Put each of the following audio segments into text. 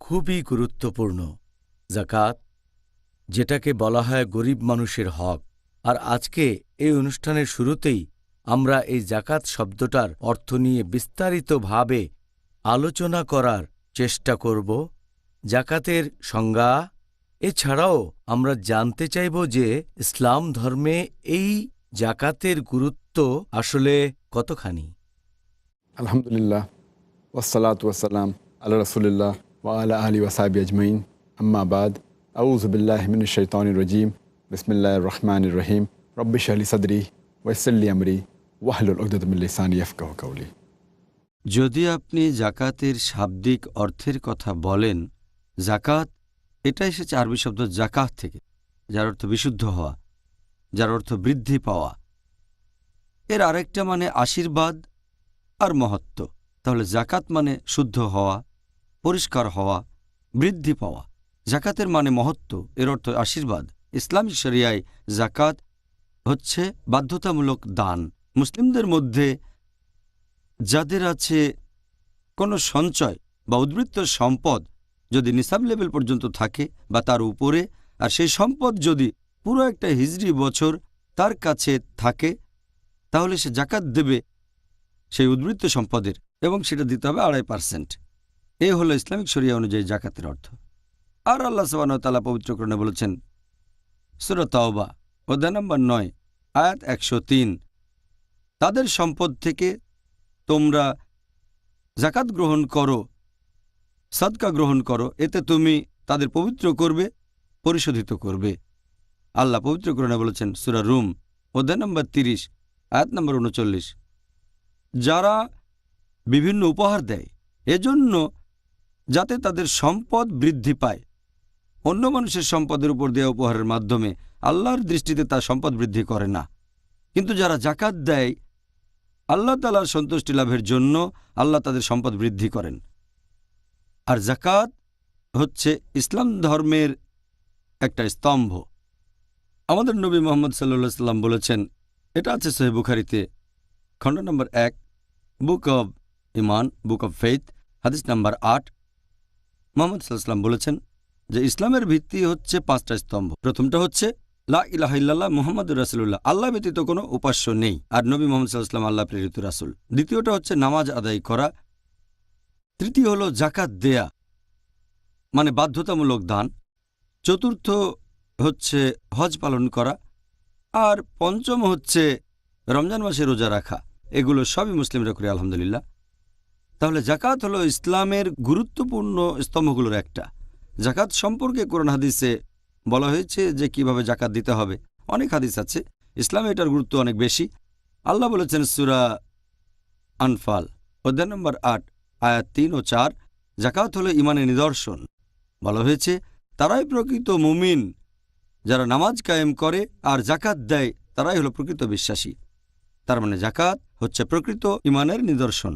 খুবই গুরুত্বপূর্ণ। জাকাত যেটাকে বলা হয় গরিব মানুষের হক। আর আজকে এই অনুষ্ঠানের শুরুতেই আমরা এই জাকাত শব্দটার অর্থ নিয়ে বিস্তারিতভাবে আলোচনা করার চেষ্টা করব। জাকাতের সংজ্ঞা, এছাড়াও আমরা জানতে চাইব যে ইসলাম ধর্মে এই জাকাতের গুরুত্ব আসলে কতখানি। আলহামদুলিল্লাহ ওসালাত ওয়াসালাম আল্লাহ রসুলিল্লাহ। ওয়ালা আলী ওসাবি আজমাইন আম্মাবাদ আউজবিল্লাহমিন শৈতান রজিম বিসমিল্লা রহমান রহিম রব্বিশ আলী সদরি ওয়সল্লি আমরি ওয়াহলুল উকদুল্লিসানি ইফকাহ কৌলি যদি আপনি জাকাতের শাব্দিক অর্থের কথা বলেন, জাকাত এটা এসেছে আরবি শব্দ জাকাত থেকে, যার অর্থ বিশুদ্ধ হওয়া, যার অর্থ বৃদ্ধি পাওয়া। এর আরেকটা মানে আশীর্বাদ আর মহত্ব। তাহলে জাকাত মানে শুদ্ধ হওয়া পরিষ্কার হওয়া, বৃদ্ধি পাওয়া। জাকাতের মানে মহত্ব, এর অর্থ আশীর্বাদ। ইসলামী শরিয়ায় জাকাত হচ্ছে বাধ্যতামূলক দান। মুসলিমদের মধ্যে যাদের আছে কোনো সঞ্চয় বা উদ্বৃত্ত সম্পদ যদি নিসাব লেভেল পর্যন্ত থাকে বা তার উপরে, আর সেই সম্পদ যদি পুরো একটা হিজড়ি বছর তার কাছে থাকে, তাহলে সে জাকাত দেবে সেই উদ্বৃত্ত সম্পদের এবং সেটা দিতে হবে আড়াই পার্সেন্ট। এ হলো ইসলামিক শরিয়া অনুযায়ী জাকাতের অর্থ। আর আল্লাহ সবানতালা পবিত্রকরণে বলেছেন সুরত তাওবা, অধ্যায় নম্বর নয়, আয়াত একশো তিন, তাদের সম্পদ থেকে তোমরা জাকাত গ্রহণ করো, সদকা গ্রহণ করো, এতে তুমি তাদের পবিত্র করবে, পরিশোধিত করবে। আল্লাহ পবিত্রকরণে বলেছেন, সুরা রুম, অধ্যায় নম্বর তিরিশ, আয়াত নম্বর উনচল্লিশ, যারা বিভিন্ন উপহার দেয়, এজন্য যাতে তাদের সম্পদ বৃদ্ধি পায়। অন্য মানুষের সম্পদের উপর দেওয়া উপহারের মাধ্যমে আল্লাহর দৃষ্টিতে তার সম্পদ বৃদ্ধি করে না। কিন্তু যারা জাকাত দেয়, আল্লাহ তালার সন্তুষ্টি লাভের জন্য আল্লাহ তাদের সম্পদ বৃদ্ধি করেন। আর জাকাত হচ্ছে ইসলাম ধর্মের একটা স্তম্ভ। আমাদের নবী মোহাম্মদ সাল্লা সাল্লাম বলেছেন, এটা আছে সোহেব বুখারিতে, খণ্ড নম্বর এক, book of Iman book of faith, হাদিস নাম্বার আট মোহাম্মদ সাল্লাম বলেছেন যে ইসলামের ভিত্তি হচ্ছে পাঁচটা স্তম্ভ। প্রথমটা হচ্ছে, লা ইলাহিল্লাহ মোহাম্মদ রাসুল্লাহ আল্লাহ ব্যতীত কোনো উপাস্য নেই। আর নবী মোহাম্মদ সাল্লাম আল্লাহ প্রেরিত রাসুল। দ্বিতীয়টা হচ্ছে, নামাজ আদায় করা। তৃতীয় হল জাকাত দেয়া মানে বাধ্যতামূলক দান। চতুর্থ হচ্ছে, হজ পালন করা। আর পঞ্চম হচ্ছে, রমজান মাসে রোজা রাখা। এগুলো সবই মুসলিমরা করে, আলহামদুলিল্লাহ। তাহলে জাকাত হলো ইসলামের গুরুত্বপূর্ণ স্তম্ভগুলোর একটা। জাকাত সম্পর্কে কোরআন হাদিসে বলা হয়েছে যে কীভাবে জাকাত দিতে হবে। অনেক হাদিস আছে, ইসলামে এটার গুরুত্ব অনেক বেশি। আল্লাহ বলেছেন সুরা আনফাল, অধ্যায় নম্বর আট, আয়াত তিন ও চার জাকাত হলো ইমানের নিদর্শন। বলা হয়েছে, তারাই প্রকৃত মুমিন, যারা নামাজ কায়েম করে আর জাকাত দেয়, তারাই হলো প্রকৃত বিশ্বাসী। তার মানে জাকাত হচ্ছে প্রকৃত ইমানের নিদর্শন।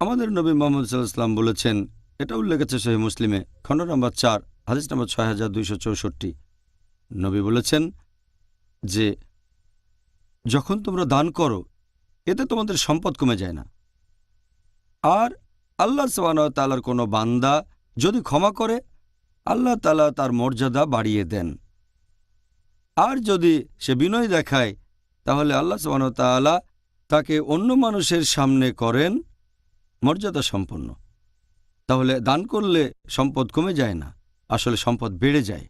আমাদের নবী মোহাম্মদ সাল্লাহাম বলেছেন, এটা উল্লেখ আছে সহি মুসলিমে খণ্ড নম্বর চার, হাদিস নম্বর ছয় হাজার দুইশো চৌষট্টি। নবী বলেছেন যে, যখন তোমরা দান করো, এতে তোমাদের সম্পদ কমে যায় না। আর আল্লাহ তালার কোনো বান্দা যদি ক্ষমা করে, আল্লাহ তালা তার মর্যাদা বাড়িয়ে দেন। আর যদি সে বিনয় দেখায়, তাহলে আল্লাহ তালা তাকে অন্য মানুষের সামনে করেন মর্যাদা সম্পন্ন। তাহলে দান করলে সম্পদ কমে যায় না, আসলে সম্পদ বেড়ে যায়।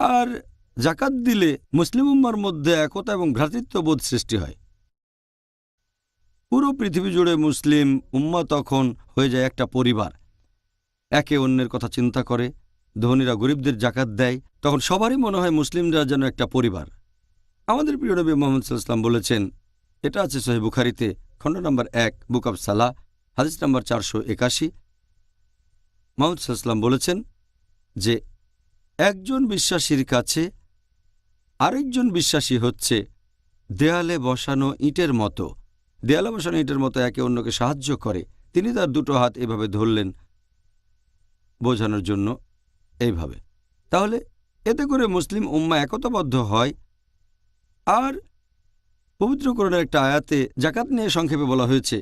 আর জাকাত দিলে মুসলিম উম্মার মধ্যে একতা এবং ভ্রাতৃত্ববোধ সৃষ্টি হয়। পুরো পৃথিবী জুড়ে মুসলিম উম্মা তখন হয়ে যায় একটা পরিবার। একে অন্যের কথা চিন্তা করে, ধনীরা গরিবদের জাকাত দেয়, তখন সবারই মনে হয় মুসলিমরা যেন একটা পরিবার। আমাদের প্রিয় নবী মোহাম্মদ সাল্লাম বলেছেন, এটা আছে সোহেব বুখারিতে খণ্ড নম্বর এক, বুক অব সালাহ, হাদিস নম্বর চারশো একাশি। মোহাম্মদ সাল্লাম বলেছেন যে, একজন বিশ্বাসীর কাছে আরেকজন বিশ্বাসী হচ্ছে দেয়ালে বসানো ইটের মতো। দেয়ালে বসানো ইটের মতো একে অন্যকে সাহায্য করে। তিনি তার দুটো হাত এভাবে ধরলেন বোঝানোর জন্য এইভাবে। তাহলে এতে করে মুসলিম উম্মা একতাবদ্ধ হয়। আর পবিত্রকরণের একটা আয়াতে জাকাত নিয়ে সংক্ষেপে বলা হয়েছে।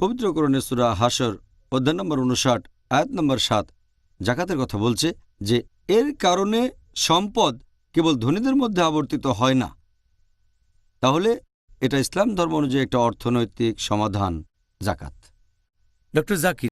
পবিত্রকরণের সুরা হাসর অধ্যায় নম্বর উনষাট, আয়াত নম্বর সাত। জাকাতের কথা বলছে যে, এর কারণে সম্পদ কেবল ধনীদের মধ্যে আবর্তিত হয় না। তাহলে এটা ইসলাম ধর্ম অনুযায়ী একটা অর্থনৈতিক সমাধান জাকাত ডক্টর জাকির